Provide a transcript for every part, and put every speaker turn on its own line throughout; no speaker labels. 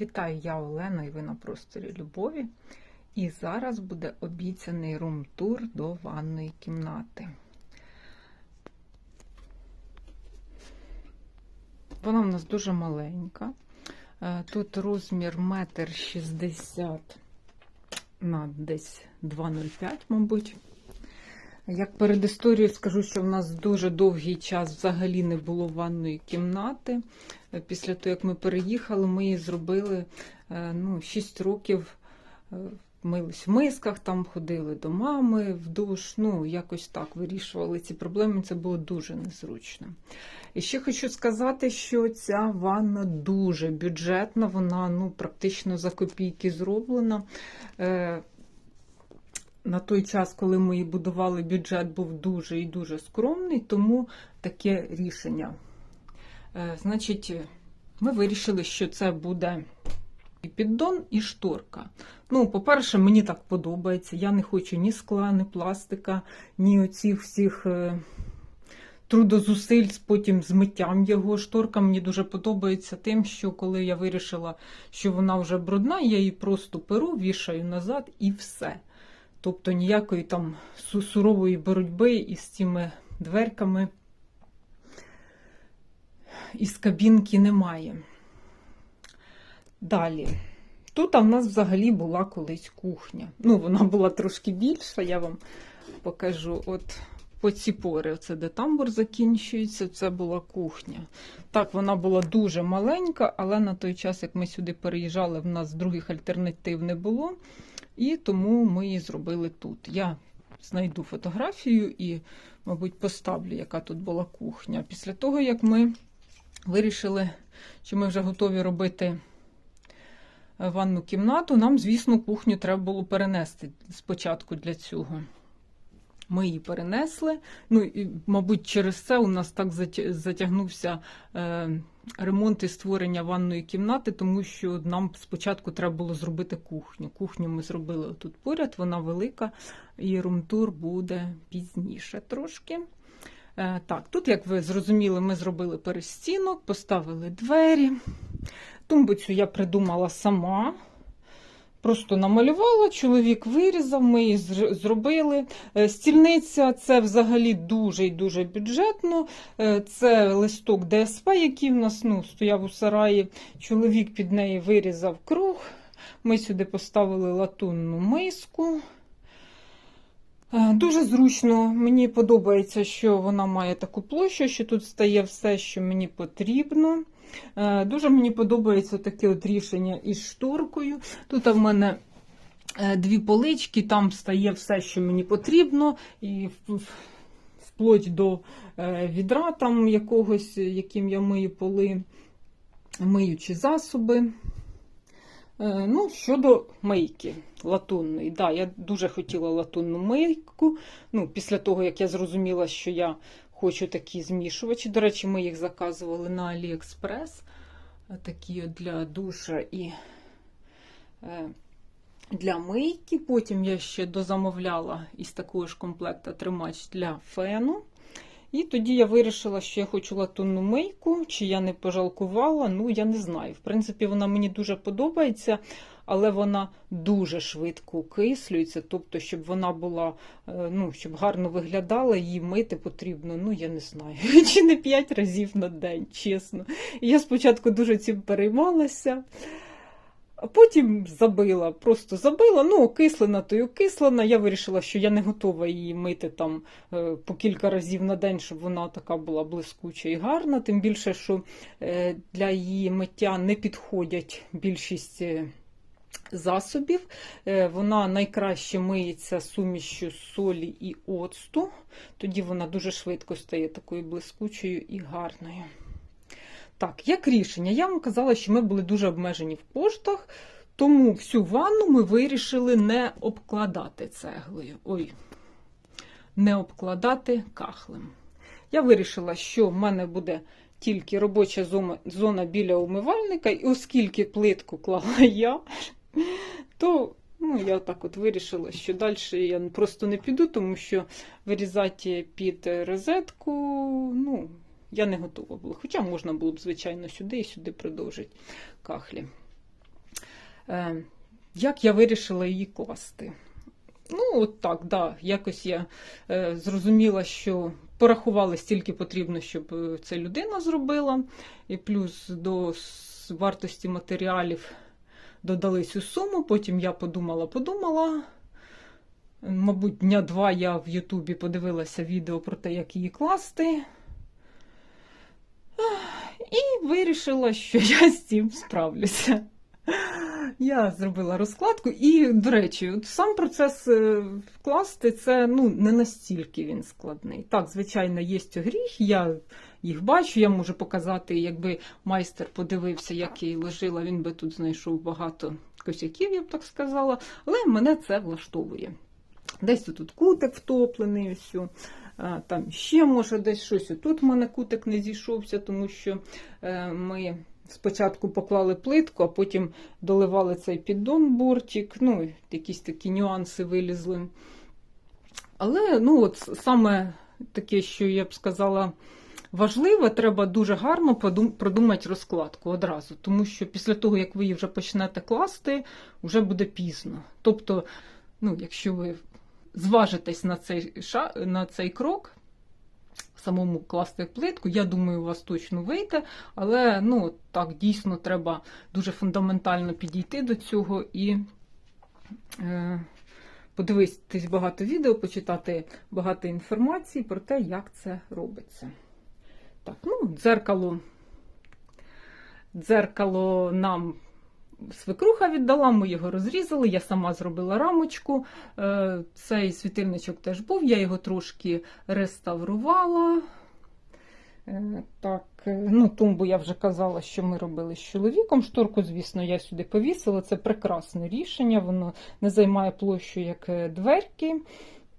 Вітаю, я Олена і ви на просторі любові. І зараз буде обіцяний рум-тур до ванної кімнати. Вона в нас дуже маленька. Е, Тут розмір 1,60 м на десь 2,05, мабуть. Як перед історією скажу, що в нас дуже довгий час взагалі не було ванної кімнати. Після того, як ми переїхали, ми її зробили ну, 6 років. Мились в мисках, там ходили до мами в душ. Ну, якось так вирішували ці проблеми. Це було дуже незручно. І ще хочу сказати, що ця ванна дуже бюджетна, вона ну, практично за копійки зроблена. На той час, коли ми її будували, бюджет був дуже і дуже скромний, тому таке рішення. Значить, ми вирішили, що це буде і піддон, і шторка. Ну, по-перше, мені так подобається. Я не хочу ні скла, ні пластика, ні оцих всіх трудозусиль потім з миттям його. Шторка мені дуже подобається тим, що коли я вирішила, що вона вже брудна, я її просто перу, вішаю назад і все. Тобто ніякої там сурової боротьби із цими дверками із кабінки немає. Далі. Тут в нас взагалі була колись кухня. Ну, вона була трошки більша, я вам покажу. От по ці пори, оце де тамбур закінчується, це була кухня. Так, вона була дуже маленька, але на той час, як ми сюди переїжджали, в нас других альтернатив не було. І тому ми її зробили тут. Я знайду фотографію і, мабуть, поставлю, яка тут була кухня. Після того, як ми вирішили, що ми вже готові робити ванну кімнату, нам, звісно, кухню треба було перенести спочатку для цього. Ми її перенесли. Ну, і, мабуть, через це у нас так затягнувся е, ремонт і створення ванної кімнати, тому що нам спочатку треба було зробити кухню. Кухню ми зробили тут поряд, вона велика, і румтур буде пізніше трошки. Е, так, тут, як ви зрозуміли, ми зробили перестінок, поставили двері. Тумбицю я придумала сама. Просто намалювала, чоловік вирізав, ми її зробили. Е, стільниця це взагалі дуже і дуже бюджетно. Е, це листок ДСП, який в нас ну, стояв у сараї. Чоловік під неї вирізав круг. Ми сюди поставили латунну миску. Е, дуже зручно, мені подобається, що вона має таку площу, що тут стає все, що мені потрібно. Е, дуже мені подобається таке от рішення із шторкою. Тут в мене е, дві полички, там стає все, що мені потрібно, і вплоть до е, відра там якогось, яким я мию поли, миючі засоби. Ну, Щодо мийки латунної. Да, Я дуже хотіла латунну мийку. Ну, Після того, як я зрозуміла, що я Хочу такі змішувачі. До речі, ми їх заказували на Аліекспрес. Такі для душа і е, для мийки. Потім я ще дозамовляла із такого ж комплекта тримач для фену. І тоді я вирішила, що я хочу латунну мийку, чи я не пожалкувала, ну я не знаю. В принципі, вона мені дуже подобається але вона дуже швидко окислюється. Тобто, щоб вона була, е, ну, щоб гарно виглядала, її мити потрібно, ну, я не знаю, чи не 5 разів на день, чесно. Я спочатку дуже цим переймалася. А потім забила, просто забила, ну, окислена, то й окислена. Я вирішила, що я не готова її мити там е, по кілька разів на день, щоб вона така була блискуча і гарна. Тим більше, що е, для її миття не підходять більшість засобів. Е, вона найкраще миється сумішю солі і оцту, тоді вона дуже швидко стає такою блискучою і гарною. Так, як рішення? Я вам казала, що ми були дуже обмежені в коштах, тому всю ванну ми вирішили не обкладати цеглою. Ой, не обкладати кахлем. Я вирішила, що в мене буде тільки робоча зона біля умивальника, і оскільки плитку клала я, то ну, я так от вирішила, що далі я просто не піду, тому що вирізати під розетку, ну, я не готова була. Хоча можна було б, звичайно, сюди і сюди продовжити кахлі. Е, Як я вирішила її класти? Ну, от так, да. Якось я е, зрозуміла, що порахували стільки потрібно, щоб е, це людина зробила, і плюс до вартості матеріалів додали цю суму. Потім я подумала, подумала. Мабуть, дня два я в Ютубі подивилася відео про те, як її класти. І вирішила, що я з цим справлюся. Я зробила розкладку, і, до речі, от сам процес е, вкласти це ну, не настільки він складний. Так, звичайно, є огріх, я їх бачу, я можу показати, якби майстер подивився, як я її ложила, він би тут знайшов багато косяків, я б так сказала, але мене це влаштовує. Десь тут кутик втоплений, ось, там ще може десь щось. Тут в мене кутик не зійшовся, тому що е, ми спочатку поклали плитку, а потім доливали цей піддон бортик. Ну, якісь такі нюанси вилізли. Але ну, от саме таке, що я б сказала. Важливе, треба дуже гарно продумати розкладку одразу, тому що після того, як ви її вже почнете класти, вже буде пізно. Тобто, ну, якщо ви зважитесь на цей, на цей крок, самому класти плитку, я думаю, у вас точно вийде, але ну, так дійсно треба дуже фундаментально підійти до цього і е, подивитись багато відео, почитати багато інформації про те, як це робиться. Так, ну, дзеркало. Дзеркало нам свекруха віддала, ми його розрізали, я сама зробила рамочку. Е, Цей світильничок теж був, я його трошки реставрувала. Е, Так, е, ну, тумбу я вже казала, що ми робили з чоловіком. Шторку, звісно, я сюди повісила. Це прекрасне рішення, воно не займає площу, як дверки.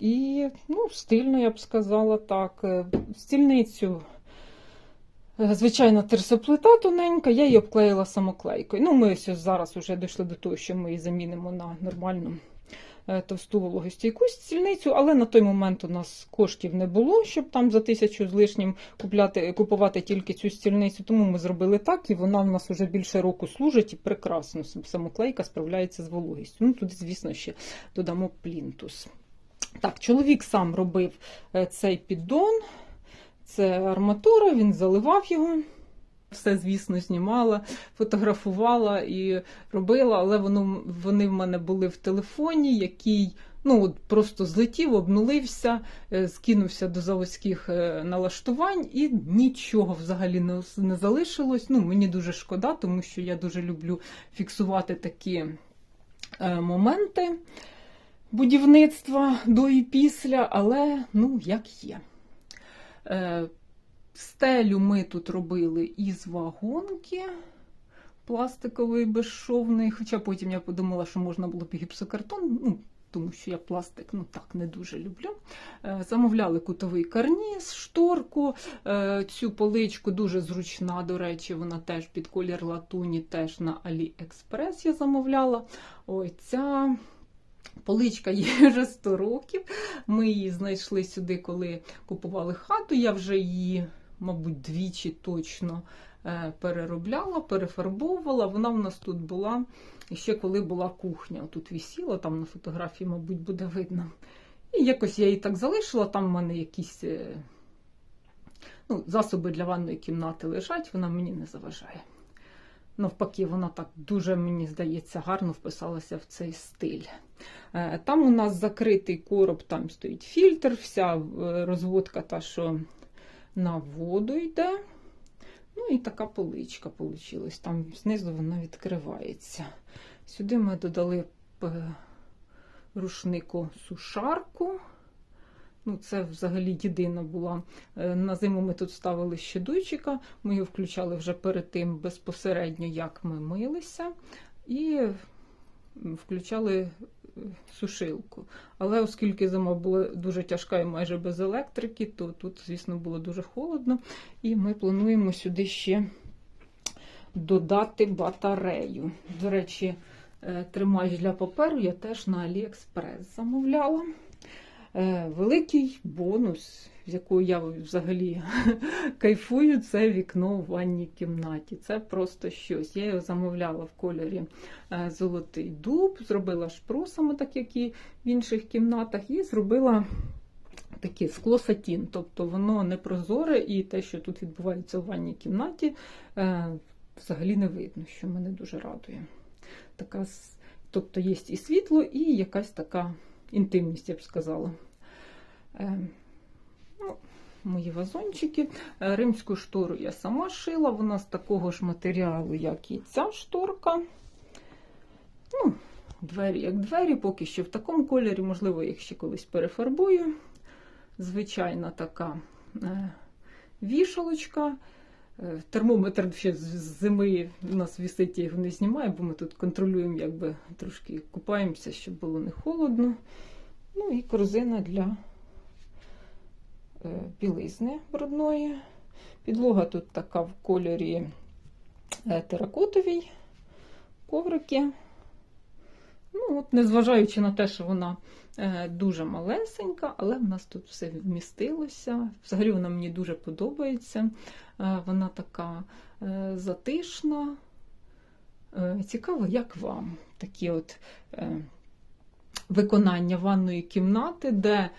І ну, стильно, я б сказала так. Стільницю. Е, Звичайна терсоплита тоненька, я її обклеїла самоклейкою. Ну, ми зараз вже дійшли до того, що ми її замінимо на нормальну е, товсту вологостійку стільницю, але на той момент у нас коштів не було, щоб там за тисячу з лишнім купляти, купувати тільки цю стільницю. Тому ми зробили так, і вона в нас вже більше року служить і прекрасно. Самоклейка справляється з вологістю. Ну, тут, звісно, ще додамо плінтус. Так, чоловік сам робив е, цей піддон. Це арматура, він заливав його. Все, звісно, знімала, фотографувала і робила, але воно, вони в мене були в телефоні, який ну, от просто злетів, обнулився, е, скинувся до заводських е, налаштувань і нічого взагалі не, не залишилось. Ну, мені дуже шкода, тому що я дуже люблю фіксувати такі е, моменти будівництва до і після, але ну, як є. Е, Стелю ми тут робили із вагонки пластикової безшовної, хоча потім я подумала, що можна було б гіпсокартон, ну, тому що я пластик ну, так не дуже люблю. Е, Замовляли кутовий карніз, шторку. Е, Цю поличку дуже зручна, до речі, вона теж під колір латуні, теж на AliExpress я замовляла. Ой, ця Поличка є вже 100 років. Ми її знайшли сюди, коли купували хату. Я вже її, мабуть, двічі точно е, переробляла, перефарбовувала. Вона в нас тут була ще коли була кухня. Тут висіла, там на фотографії, мабуть, буде видно. І якось я її так залишила. Там в мене якісь е, ну, засоби для ванної кімнати лежать, вона мені не заважає. Навпаки, вона так дуже, мені здається, гарно вписалася в цей стиль. Е, Там у нас закритий короб, там стоїть фільтр, вся е, розводка та, що на воду йде. Ну і така поличка вийшла. Там знизу вона відкривається. Сюди ми додали е, рушнику сушарку. Ну, Це взагалі єдина була. Е, На зиму ми тут ставили ще дуйчика, ми його включали вже перед тим безпосередньо, як ми милися, і включали е, сушилку. Але оскільки зима була дуже тяжка і майже без електрики, то тут, звісно, було дуже холодно. І ми плануємо сюди ще додати батарею. До речі, е, тримач для паперу я теж на AliExpress замовляла. Е, Великий бонус, з якого я взагалі кайфую, це вікно в ванній кімнаті. Це просто щось. Я його замовляла в кольорі е, золотий дуб, зробила шпросами, так як і в інших кімнатах, і зробила таке скло сатін. Тобто воно не прозоре, і те, що тут відбувається в ванній кімнаті, е, взагалі не видно, що мене дуже радує. Така, тобто є і світло, і якась така інтимність, я б сказала. Ну, мої вазончики. Е, Римську штору я сама шила, вона з такого ж матеріалу, як і ця шторка. Ну, двері як двері, поки що в такому кольорі, можливо, їх ще колись перефарбую. Звичайна така е, вішалочка. Е, Термометр ще з зими у нас висить, я його не знімаю, бо ми тут контролюємо, якби трошки купаємося, щоб було не холодно. Ну і корзина для е, білизни брудної. Підлога тут така в кольорі е, теракотовій, коврики. Ну, от, незважаючи на те, що вона е, дуже малесенька, але в нас тут все вмістилося. Взагалі вона мені дуже подобається. Е, вона така е, затишна. Цікаво, як вам такі от виконання ванної кімнати, де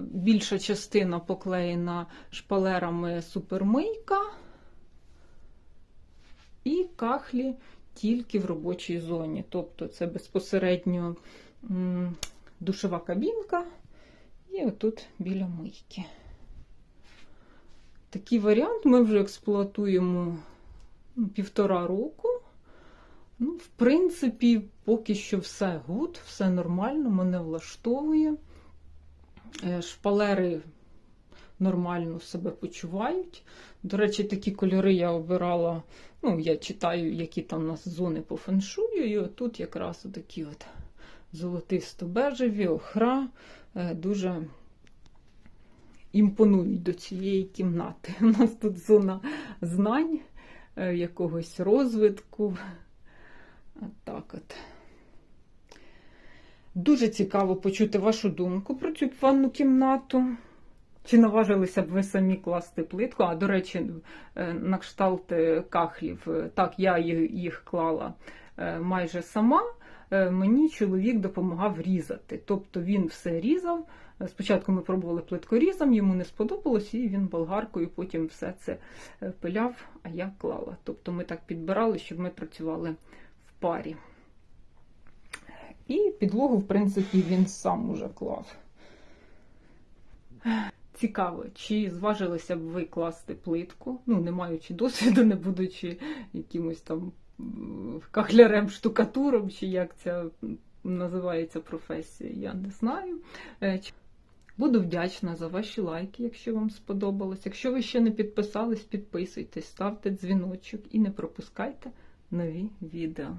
більша частина поклеєна шпалерами супермийка і кахлі тільки в робочій зоні. Тобто це безпосередньо душова кабінка і отут біля мийки. Такий варіант ми вже експлуатуємо ну, півтора року. Ну, в принципі, поки що все гуд, все нормально, мене влаштовує. Е, Шпалери нормально себе почувають. До речі, такі кольори я обирала. Ну, я читаю, які там у нас зони по феншую, і отут якраз такі от золотисто-бежеві, охра, е, дуже імпонують до цієї кімнати. У нас тут зона знань, е, якогось розвитку. Так от. Дуже цікаво почути вашу думку про цю ванну кімнату. Чи наважилися б ви самі класти плитку? А, до речі, е, на кшталт е, кахлів. Е, Так, я їх клала майже сама. Мені чоловік допомагав різати. Тобто він все різав. Спочатку ми пробували плиткорізом, йому не сподобалось, і він болгаркою потім все це пиляв, а я клала. Тобто ми так підбирали, щоб ми працювали в парі. І підлогу, в принципі, він сам уже клав. Цікаво, чи зважилися б ви класти плитку, ну, не маючи досвіду, не будучи якимось там кахлярем, штукатуром, чи як ця називається професія, я не знаю. Е, Буду вдячна за ваші лайки, якщо вам сподобалось. Якщо ви ще не підписались, підписуйтесь, ставте дзвіночок і не пропускайте нові відео.